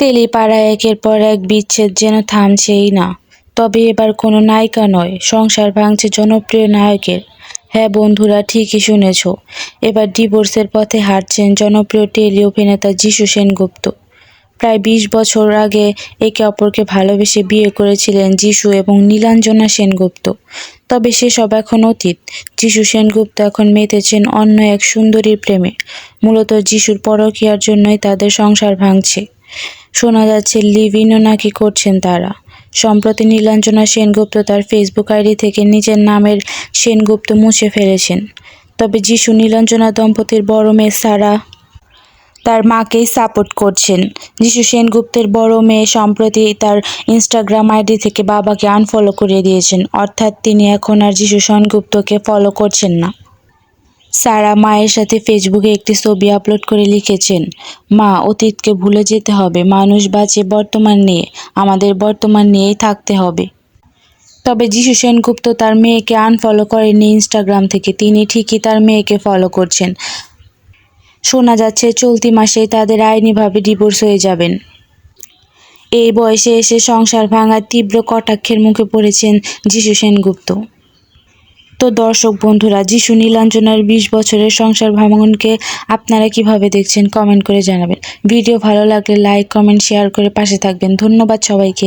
তেলিপাড়া একের পর এক বিচ্ছেদ যেন থামছেই না। তবে এবার কোনো নায়িকা নয়, সংসার ভাঙছে জনপ্রিয় নায়কের। হ্যাঁ বন্ধুরা, ঠিকই শুনেছ। এবার ডিভোর্সের পথে হাঁটছেন জনপ্রিয় টেলি অভিনেতা যিশু সেনগুপ্ত। প্রায় বিশ বছর আগে একে অপরকে ভালোবেসে বিয়ে করেছিলেন যিশু এবং নীলাঞ্জনা সেনগুপ্ত। তবে সেসব এখন অতীত। যিশু সেনগুপ্ত এখন মেতেছেন অন্য এক সুন্দরীর প্রেমে। মূলত যিশুর পরকীয়ার জন্যই তাদের সংসার ভাঙছে। শোনা যাচ্ছে লিভ ইনও নাকি করছেন তারা। সম্প্রতি নীলাঞ্জনা সেনগুপ্ত তার ফেসবুক আইডি থেকে নিজের নামের সেনগুপ্ত মুছে ফেলেছেন। তবে যিশু নীলাঞ্জনা দম্পতির বড় মেয়ে সারা তার মাকেই সাপোর্ট করছেন। যিশু সেনগুপ্তের বড় মেয়ে সম্প্রতি তার ইনস্টাগ্রাম আইডি থেকে বাবাকে আনফলো করে দিয়েছেন। অর্থাৎ তিনি এখন আর যিশু সেনগুপ্তকে ফলো করছেন না। সারা মায়ের সাথে ফেসবুকে একটি ছবি আপলোড করে লিখেছেন, মা, অতীতকে ভুলে যেতে হবে। মানুষ বাঁচে বর্তমান নিয়ে। আমাদের বর্তমান নিয়েই থাকতে হবে। তবে যিশু সেনগুপ্ত তার মেয়েকে আনফলো করেননি ইনস্টাগ্রাম থেকে। তিনি ঠিকই তার মেয়েকে ফলো করছেন। শোনা যাচ্ছে, চলতি মাসেই তাদের আইনিভাবে ডিভোর্স হয়ে যাবেন। এই বয়সে এসে সংসার ভাঙার তীব্র কটাক্ষের মুখে পড়েছেন যিশু সেনগুপ্ত। তো দর্শক বন্ধুরা, যিশু নীলাঞ্জনার বিশ বছরের সংসার ভাঙনকে আপনারা কীভাবে দেখছেন কমেন্ট করে জানাবেন। ভিডিও ভালো লাগলে লাইক কমেন্ট শেয়ার করে পাশে থাকবেন। ধন্যবাদ সবাইকে।